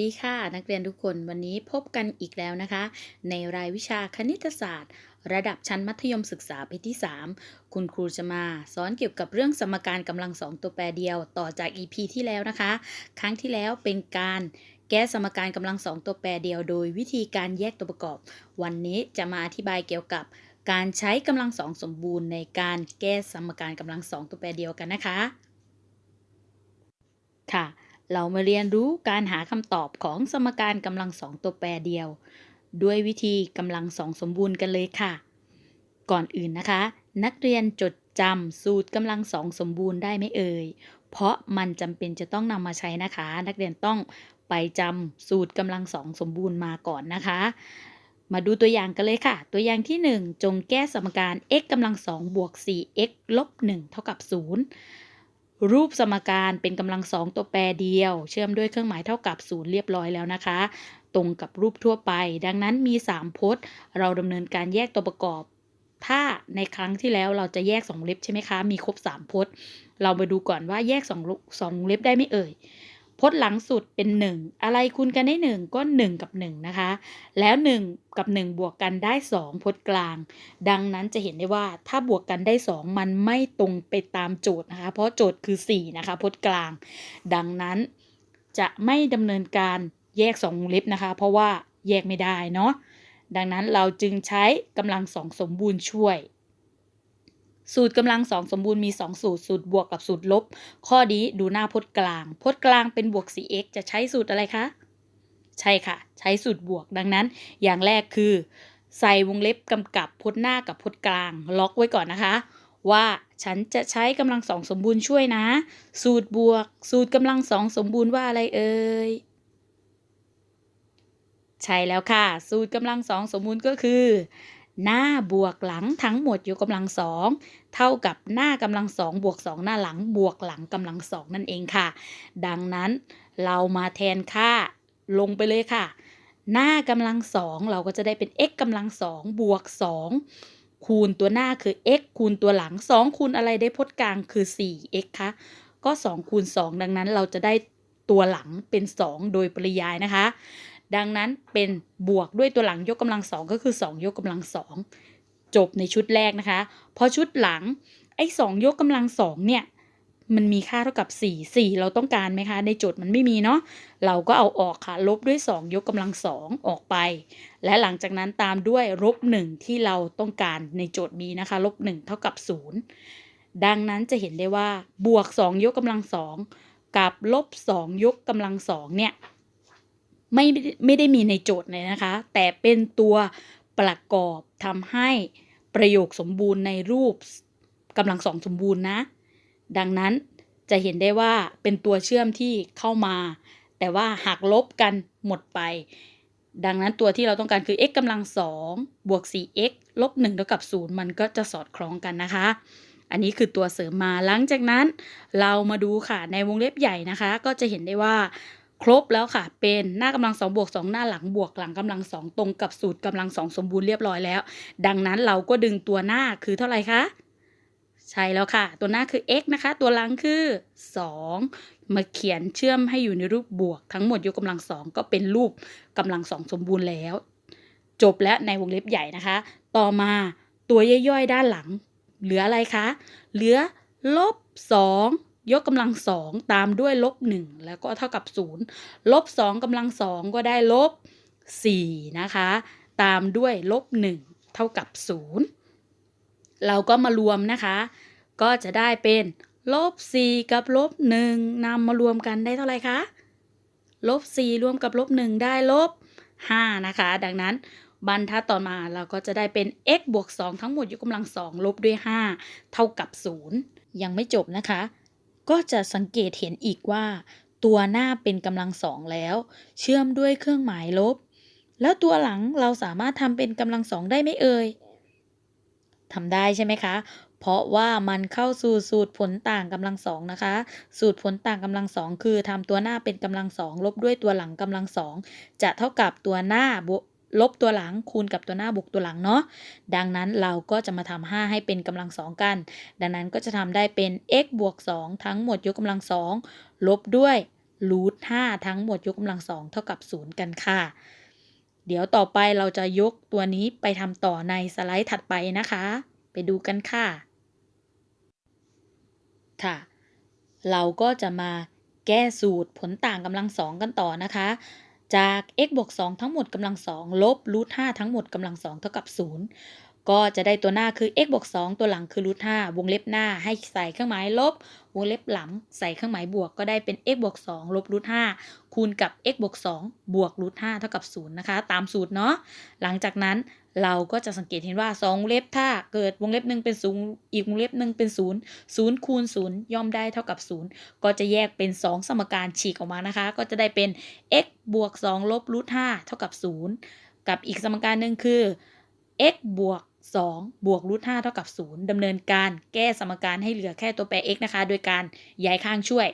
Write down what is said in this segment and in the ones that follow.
สวัสดีค่ะ นักเรียนทุกคนวันนี้พบกันอีกแล้วนะคะ ในรายวิชาคณิตศาสตร์ ระดับชั้นมัธยมศึกษาปีที่ 3 คุณครูจะมาสอนเกี่ยวกับเรื่องสมการกำลังสองตัวแปรเดียวต่อจาก EP ที่แล้วนะคะ ครั้งที่แล้วเป็นการแก้สมการกำลังสองตัวแปรเดียวโดยวิธีการแยกตัวประกอบ วันนี้จะมาอธิบายเกี่ยวกับการใช้กำลังสองสมบูรณ์ในการแก้สมการกำลังสองตัวแปรเดียวกันนะคะ ค่ะ เรามาเรียนรู้การหาคำตอบของสมการกำลังสองตัวแปรเดียว ด้วยวิธีกำลังสองสมบูรณ์กันเลยค่ะ ก่อนอื่นนะคะ นักเรียนจดจำสูตรกำลังสองสมบูรณ์ได้ไหมเอ่ย เพราะมันจำเป็นจะต้องนำมาใช้นะคะ นักเรียนต้องไปจำสูตรกำลังสองสมบูรณ์มาก่อนนะคะ มาดูตัวอย่างกันเลยค่ะ ตัวอย่างที่ 1 จงแก้สมการ x กำลังสองบวก 4x ลบ1เท่ากับ 0 รูปสมการเป็นกำลังสองตัวแปรเดียว เชื่อมด้วยเครื่องหมายเท่ากับศูนย์เรียบร้อยแล้วนะคะ ตรงกับรูปทั่วไป ดังนั้นมี 3 พจน์ เราดำเนินการแยกตัวประกอบ ถ้าในครั้งที่แล้วเราจะแยก 2 เล็บใช่ไหมคะ มีครบ 3 พจน์ เรามาดูก่อนว่าแยก2ลูกสองเล็บได้ไม่เอ่ย พจน์หลังสุดเป็น 1 อะไรคูณกันได้ 1 ก็ 1 กับ 1 นะคะ แล้ว 1 กับ 1 บวกกันได้ 2 พจน์กลาง ดังนั้นจะเห็นได้ว่าถ้าบวกกันได้ 2 มันไม่ตรงไปตามโจทย์นะคะ เพราะโจทย์คือ 4 นะคะ พจน์กลาง ดังนั้นจะไม่ดำเนินการแยก2วงเล็บนะคะ เพราะว่าแยกไม่ได้เนาะดังนั้นเราจึงใช้กำลังสองสมบูรณ์ช่วย สูตรกำลังสองสมบูรณ์มี 2 สูตร สูตรบวกกับสูตรลบ ข้อนี้ดูหน้าพจน์กลาง พจน์กลางเป็นบวก 4x จะใช้สูตรอะไรคะ ใช่ค่ะ ใช้สูตรบวกดังนั้น อย่างแรกคือ ใส่วงเล็บกำกับพจน์หน้ากับพจน์กลาง ล็อกไว้ก่อนนะคะ ว่าฉันจะใช้กำลังสองสมบูรณ์ช่วยนะ สูตรบวก สูตรกำลังสองสมบูรณ์ว่าอะไรเอ่ยใช่แล้วค่ะ สูตรกำลังสองสมบูรณ์ก็คือ หน้าบวกหลังทั้งหมดยกกำลังสองเท่ากับหน้ากำลังสองบวกสองหน้าหลังบวกหลังกำลังสองนั่นเองค่ะ ดังนั้นเรามาแทนค่าลงไปเลยค่ะ หน้ากำลังสองเราก็จะได้เป็น x กำลังสองบวกสองคูณตัวหน้าคือ x คูณตัวหลังสองคูณอะไรได้พจน์กลางคือ 4x คะก็ 2 คูณ 2 ดังนั้นเราจะได้ตัวหลังเป็น 2 โดยปริยายนะคะ ดังนั้นเป็นบวกด้วยตัวหลังยกกำลังสองก็คือ 2 ยกกำลังสองจบในชุดแรกนะคะ พอชุดหลังไอ้2ยกกำลังสองเนี่ยมันมีค่าเท่ากับ 4 4 เราต้องการไหมคะ ในโจทย์มันไม่มีเนาะ เราก็เอาออกค่ะ ลบด้วย 2 ยกกำลังสองออกไป และหลังจากนั้นตามด้วยลบ1ที่เราต้องการในโจทย์มีนะคะ ลบ1เท่ากับ 0 ดังนั้นจะเห็นได้ว่าบวก 2 ยกกำลังสองกับลบ 2 ยกกำลังสองเนี่ย ไม่ไม่ได้มีในโจทย์เลยนะคะ แต่เป็นตัวประกอบทำให้ประโยคสมบูรณ์ในรูปกำลังสองสมบูรณ์นะ ดังนั้นจะเห็นได้ว่าเป็นตัวเชื่อมที่เข้ามา แต่ว่าหักลบกันหมดไป ดังนั้นตัวที่เราต้องการคือ x กำลังสองบวก 4x ลบ1เท่ากับ 0 มันก็จะสอดคล้องกันนะคะ อันนี้คือตัวเสริมมาหลังจากนั้น เรามาดูค่ะในวงเล็บใหญ่นะคะ ก็จะเห็นได้ว่า ครบแล้วค่ะ เป็นหน้ากำลังสองบวกสองหน้าหลังบวกหลังกำลังสองตรงกับสูตรกำลังสองสมบูรณ์เรียบร้อยแล้ว ดังนั้นเราก็ดึงตัวหน้าคือเท่าไหร่คะใช่แล้วค่ะ ตัวหน้าคือ x นะคะ ตัวหลังคือ 2 มาเขียนเชื่อมให้อยู่ในรูปบวก ทั้งหมดยกกำลังสองก็เป็นรูปกำลังสองสมบูรณ์แล้ว จบแล้วในวงเล็บใหญ่นะคะ ต่อมาตัวย่อยๆด้านหลัง เหลืออะไรคะ เหลือลบ2 ยกกำลังสองตามด้วยลบ1แล้วก็เท่ากับ0ลบ2กำลังสองก็ได้ลบ4นะคะ ตามด้วยลบ1เท่ากับ0เราก็มารวมนะคะ ก็จะได้เป็นลบ4กับลบ1นำมารวมกันได้เท่าไหร่คะลบ4รวมกับลบ1ได้ลบ5นะคะ ดังนั้นบรรทัดต่อมาเราก็จะได้เป็น x บวก2ทั้งหมดยกกำลัง2ลบด้วย 5 เท่ากับ 0 ยังไม่จบนะคะ ก็จะสังเกตเห็นอีกว่า ตัวหน้าเป็นกำลังสองแล้ว เชื่อมด้วยเครื่องหมายลบ แล้วตัวหลังเราสามารถทำเป็นกำลังสองได้ไหมเอ่ยทำได้ใช่ไหมคะ เพราะว่ามันเข้าสู่สูตรผลต่างกำลังสองนะคะ สูตรผลต่างกำลังสองคือทำตัวหน้าเป็นกำลังสองลบด้วยตัวหลังกำลังสองจะเท่ากับตัวหน้าบ ลบตัวหลังคูณกับตัวหน้าบวกตัวหลังเนาะ ดังนั้นเราก็จะมาทำ5ให้เป็นกำลังสองกัน ดังนั้นก็จะทำได้เป็น x บวก 2 ทั้งหมดยกกำลังสองลบด้วยรูท5ทั้งหมดยกกำลังสองเท่ากับ 0 กันค่ะ เดี๋ยวต่อไปเราจะยกตัวนี้ไปทำต่อในสไลด์ถัดไปนะคะ ไปดูกันค่ะ ค่ะ เราก็จะมาแก้สูตรผลต่างกำลังสองกันต่อนะคะ จาก x บวก2ทั้งหมดกำลังสองลบรูท5ทั้งหมดกำลังสองเท่ากับ0 ก็จะได้ตัวหน้าคือ x บวก2ตัวหลังคือรูท5วงเล็บหน้าให้ใส่เครื่องหมายลบ วงเล็บหลังใส่เครื่องหมายบวกก็ได้เป็น x บวก2ลบรูท5คูณกับ x บวก2บวกรูท5เท่ากับ0นะคะ ตามสูตรเนาะหลังจากนั้นเราก็จะสังเกตเห็นว่า2วงเล็บถ้าเกิดวงเล็บหนึ่งเป็น0อีกวงเล็บหนึ่งเป็น0 0คูณ0ย่อมได้เท่ากับ0ก็จะแยกเป็น 2 สมการฉีกออกมานะคะ ก็จะได้เป็น x บวก2ลบรูท5เท่ากับ0กับอีกสมการหนึ่งคือ x บวก 2 บวกรูท5เท่ากับ 0ดำเนินการแก้สมการให้เหลือแค่ตัวแปร x นะคะ โดยการย้ายข้างช่วย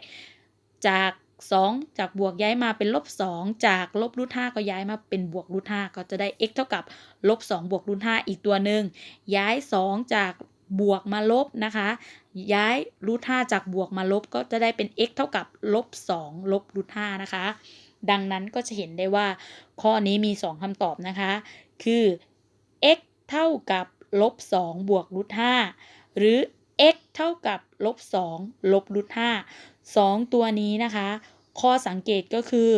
จาก 2 จากบวกย้ายมาเป็นลบ 2 จากลบรูท5ก็ย้ายมาเป็นบวกรูท5ก็จะได้ x เท่ากับลบ2บวกรูท5อีกตัวหนึ่งย้าย 2 จากบวกมาลบนะคะ ย้ายรูท5จากบวกมาลบก็จะได้เป็น x เท่ากับลบ2ลบรูท5นะคะ ดังนั้นก็จะเห็นได้ว่าข้อนี้มี 2คำตอบนะคะ คือ x เท่ากับลบ2บวกรูท5หรือ x เท่ากับลบ2ลบรูท5 2 ตัวนี้นะคะ ข้อสังเกตก็คือ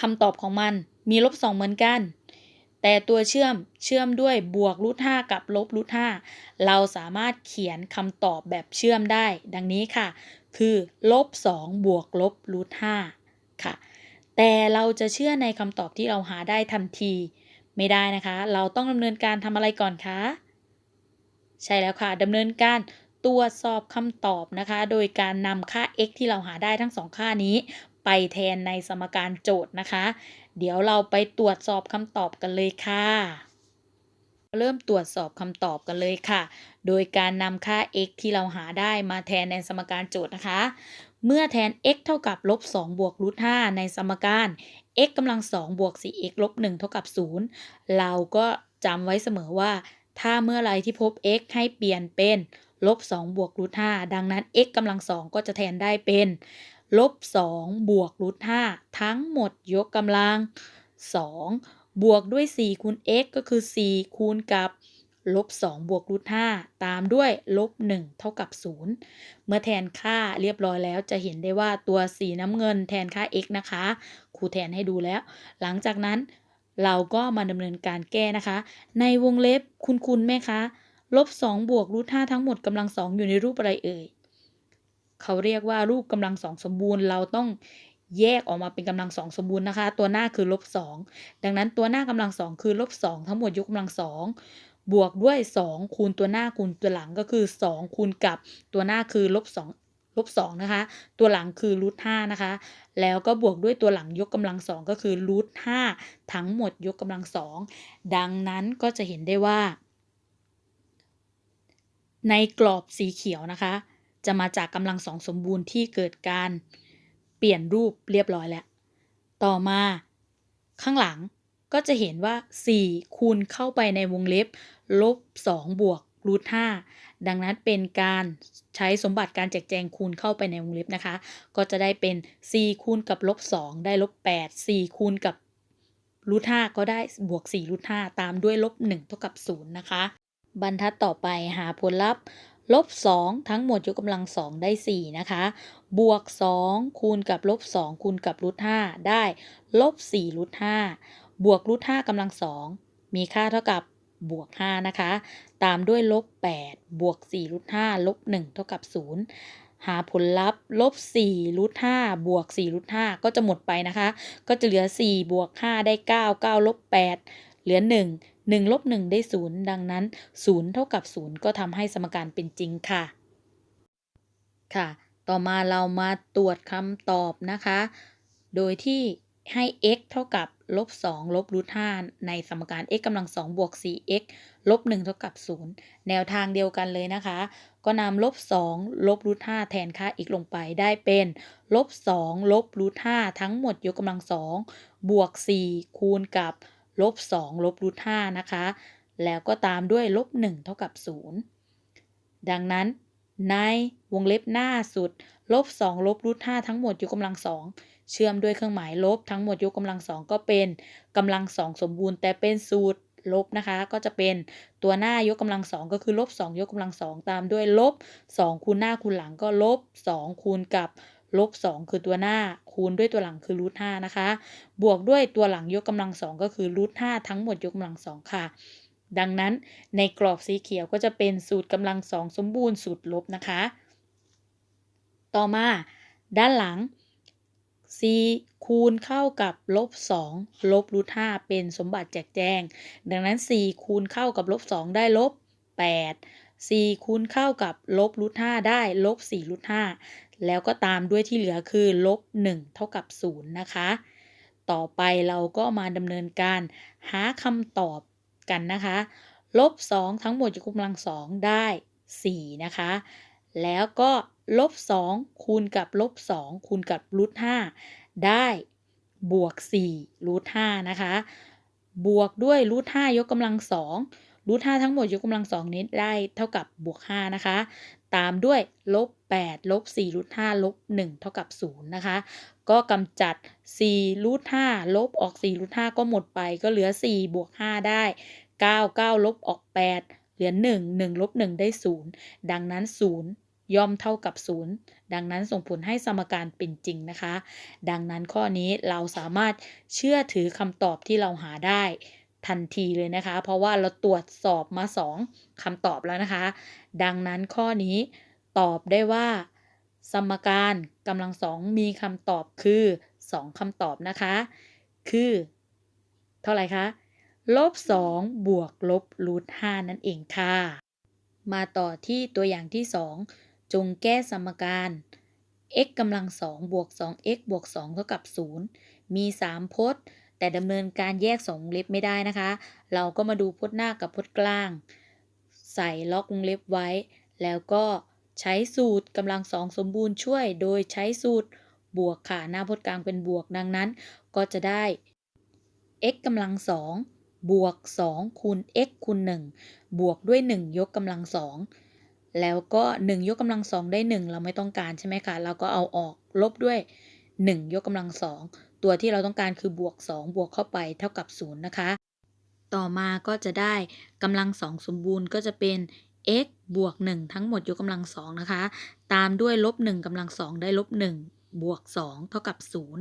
คำตอบของมันมีลบ2เหมือนกัน แต่ตัวเชื่อมเชื่อมด้วยบวกรูท5กับลบรูท5เราสามารถเขียนคำตอบแบบเชื่อมได้ ดังนี้ค่ะ คือลบ2บวกลบรูท5ค่ะ แต่เราจะเชื่อในคำตอบที่เราหาได้ทันที ไม่ได้นะคะ เราต้องดำเนินการทำอะไรก่อนคะ ใช่แล้วค่ะดำเนินการตรวจสอบคำตอบนะคะ โดยการนำค่า x ที่เราหาได้ทั้งสองค่านี้ ไปแทนในสมการโจทย์นะคะ เดี๋ยวเราไปตรวจสอบคำตอบกันเลยค่ะเริ่มตรวจสอบคำตอบกันเลยค่ะ โดยการนำค่า x ที่เราหาได้มาแทนในสมการโจทย์นะคะ เมื่อแทน x เท่ากับลบ2บวกรูท5ในสมการ x กำลัง2บวก 4x ลบ1เท่ากับ 0 เราก็จำไว้เสมอว่า ถ้าเมื่อไรที่พบ x ให้เปลี่ยนเป็นลบ2บวกรูท5ดังนั้น x กำลัง2ก็จะแทนได้เป็นลบ2บวกรูท5ทั้งหมดยกกำลัง 2 บวกด้วย 4 คูณ x ก็คือ 4 คูณกับ ลบ2บวกรูท5ตามด้วยลบ1เท่ากับ 0 เมื่อแทนค่าเรียบร้อยแล้วจะเห็นได้ว่าตัวสีน้ำเงินแทนค่า x นะคะครูแทนให้ดูแล้ว หลังจากนั้นเราก็มาดำเนินการแก้นะคะ ในวงเล็บคุณคุณไหมคะลบ2บวกรูท5ทั้งหมดกำลัง2อยู่ในรูปอะไรเอ่ยเขาเรียกว่ารูปกำลังสองสมบูรณ์เราต้องแยกออกมาเป็นกำลังสองสมบูรณ์นะคะ ตัวหน้าคือลบ2ดังนั้นตัวหน้ากำลังสองคือลบ2ทั้งหมดยกกำลังสอง บวกด้วย 2 คูณตัวหน้าคูณตัวหลังก็คือ 2 คูณกับตัวหน้าคือลบ2ลบ2นะคะ ตัวหลังคือรูท5นะคะ แล้วก็บวกด้วยตัวหลังยกกำลังสองก็คือรูท5ทั้งหมดยกกำลังสองดังนั้นก็จะเห็นได้ว่า ในกรอบสีเขียวนะคะ จะมาจากกำลังสองสมบูรณ์ที่เกิดการเปลี่ยนรูปเรียบร้อยแล้ว ต่อมาข้างหลัง ก็จะเห็นว่า 4 คูณเข้าไปในวงเล็บ ลบ 2 บวกรูท5ดังนั้นเป็นการใช้สมบัติการแจกแจงคูณเข้าไปในวงเล็บนะคะ ก็จะได้เป็น 4 คูณกับลบ 2 ได้ลบ 8 4 คูณกับรูท5ก็ได้บวก4รูท5ตามด้วยลบ 1 เท่ากับ 0 นะคะ บรรทัดต่อไปหาผลลัพธ์ลบ 2 ทั้งหมดยกกำลัง 2 ได้ 4 นะคะ บวก 2 คูณกับลบ 2 คูณกับรูท5ได้ลบ4รูท5 บวกรูท5กำลัง2มีค่าเท่ากับบวก5นะคะ ตามด้วยลบ8บวก4รูท5ลบ1เท่ากับ 0 หาผลลัพธ์ลบ4รูท5บวก4รูท5ก็จะหมดไปนะคะ ก็จะเหลือ 4 บวก 5 ได้ 9 9ลบ8เหลือ 1 1ลบ1ได้ 0 ดังนั้น 0 เท่ากับ 0 ก็ทำให้สมการเป็นจริงค่ะ ค่ะ ต่อมาเรามาตรวจคำตอบนะคะ โดยที่ ให้ x เท่ากับลบ2ลบรูท5ในสมการ x กำลัง2บวก 4x ลบ1เท่ากับ 0 แนวทางเดียวกันเลยนะคะ ก็นำลบ2ลบรูท5แทนค่า x ลงไปได้เป็นลบ2ลบรูท5ทั้งหมดยกกำลัง2บวก 4 คูณกับลบ2ลบรูท5นะคะ แล้วก็ตามด้วยลบ1เท่ากับ 0 ดังนั้นในวงเล็บหน้าสุดลบ2ลบรูท5ทั้งหมดยกกำลังสอง เชื่อมด้วยเครื่องหมายลบ ทั้งหมดยกกำลังสองก็เป็นกำลังสองสมบูรณ์ แต่เป็นสูตรลบนะคะ ก็จะเป็นตัวหน้ายกกำลังสองก็คือลบ2ยกกำลังสองตามด้วยลบ2คูณหน้าคูณหลังก็ลบ2คูณกับลบ2คือตัวหน้าคูณด้วยตัวหลังคือรูท5นะคะ บวกด้วยตัวหลังยกกำลังสองก็คือรูท5ทั้งหมดยกกำลังสองค่ะ ดังนั้นในกรอบสีเขียวก็จะเป็นสูตรกำลังสองสมบูรณ์สูตรลบนะคะ ต่อมาด้านหลัง c คูณเข้ากับลบ2ลบรูท5เป็นสมบัติแจกแจง ดังนั้น 4 คูณเข้ากับลบ2ได้ลบ 8 4 คูณเข้ากับลบรูท5ได้ลบ4รูท5แล้วก็ตามด้วยที่เหลือคือลบ1เท่ากับ 0 นะคะ ต่อไปเราก็มาดำเนินการหาคำตอบกันนะคะ ลบ 2 ทั้งหมดยกกำลัง 2 ได้ 4 นะคะ แล้วก็ลบ2คูณกับลบ2คูณกับรูท5ได้บวก4รูท5นะคะ บวกด้วยรูท5ยกกำลัง2รูท5ทั้งหมดยกกำลัง2นี้ได้เท่ากับบวก5นะคะ ตามด้วยลบ8ลบ4รูท5ลบ1เท่ากับ0นะคะ ก็กำจัด4รูท5ลบออก4รูท5ก็หมดไปก็เหลือ4บวก5ได้ 9 9ลบออก8 เหลือ 1 1ลบ1ได้ 0 ดังนั้น 0 ย่อมเท่ากับ 0 ดังนั้นส่งผลให้สมการเป็นจริงนะคะ ดังนั้นข้อนี้เราสามารถเชื่อถือคำตอบที่เราหาได้ทันทีเลยนะคะ เพราะว่าเราตรวจสอบมา 2คำตอบแล้วนะคะ ดังนั้นข้อนี้ตอบได้ว่า สมการกำลังสองมีคำตอบคือ 2คำตอบนะคะ คือ เท่าไหร่คะ ลบ 2 บวกลบรูท5นั่นเองค่ะ มาต่อที่ตัวอย่างที่ 2 จงแก้สมการ x กำลัง2บวก 2x บวก2เท่ากับ 0 มี 3 พจน์ แต่ดำเนินการแยก2วงเล็บไม่ได้นะคะ เราก็มาดูพจน์หน้ากับพจน์กลาง ใส่ล็อกวงเล็บไว้ แล้วก็ใช้สูตรกำลังสองสมบูรณ์ช่วย โดยใช้สูตรบวกค่ะ หน้าพจน์กลางเป็นบวกดังนั้น ก็จะได้ x กำลังสอง บวก 2 คูณ x คูณ 1 บวกด้วย 1 ยกกำลังสองแล้วก็ 1 ยกกำลังสองได้ 1 เราไม่ต้องการใช่ไหมคะ เราก็เอาออกลบด้วย 1 ยกกำลังสองตัวที่เราต้องการคือบวก 2 บวกเข้าไปเท่ากับ 0 นะคะ ต่อมาก็จะได้กำลังสองสมบูรณ์ก็จะเป็น x บวก 1 ทั้งหมดยกกำลังสองนะคะ ตามด้วยลบ1กำลังสองได้ลบ1 บวก2เท่ากับ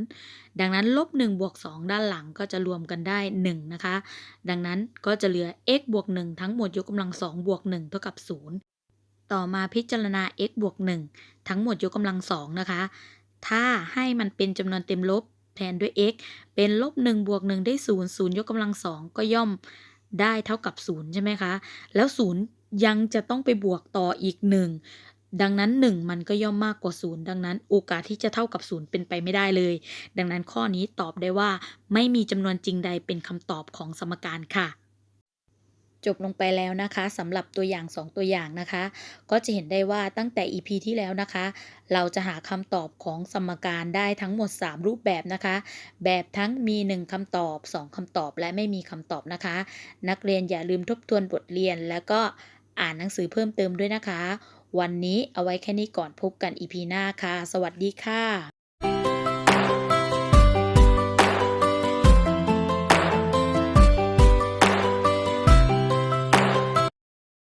0 ดังนั้นลบ1บวก2 ด้านหลังก็จะรวมกันได้ 1 นะคะ ดังนั้นก็จะเหลือ x บวก1ทั้งหมดยกกำลัง2บวก1เท่ากับ 0 ต่อมาพิจารณา x บวก1ทั้งหมดยกกำลัง2นะคะ ถ้าให้มันเป็นจำนวนเต็มลบแทนด้วย x เป็นลบ1บวก1ได้ 0 0 ยกกำลัง2ก็ย่อมได้เท่ากับ 0 ใช่ไหมคะ แล้ว 0 ยังจะต้องไปบวกต่ออีก 1 ดังนั้น 1 มันก็ย่อมมากกว่า 0 ดังนั้น โอกาสที่จะเท่ากับ 0 เป็นไปไม่ได้เลย ดังนั้นข้อนี้ตอบได้ว่า ไม่มีจำนวนจริงใดเป็นคำตอบของสมการค่ะจบลงไปแล้วนะคะสำหรับตัวอย่าง 2 ตัวอย่างนะคะ ก็จะเห็นได้ว่าตั้งแต่ EP ที่แล้วนะคะ เราจะหาคำตอบของสมการได้ทั้งหมด 3 รูปแบบนะคะ แบบทั้งมี 1คำตอบ 2คำตอบและไม่มีคำตอบนะคะ นักเรียนอย่าลืมทบทวนบทเรียน แล้วก็อ่านหนังสือเพิ่มเติมด้วยนะคะ วันนี้เอาไว้แค่นี้ก่อนพบกันอีพีหน้าค่ะ สวัสดีค่ะ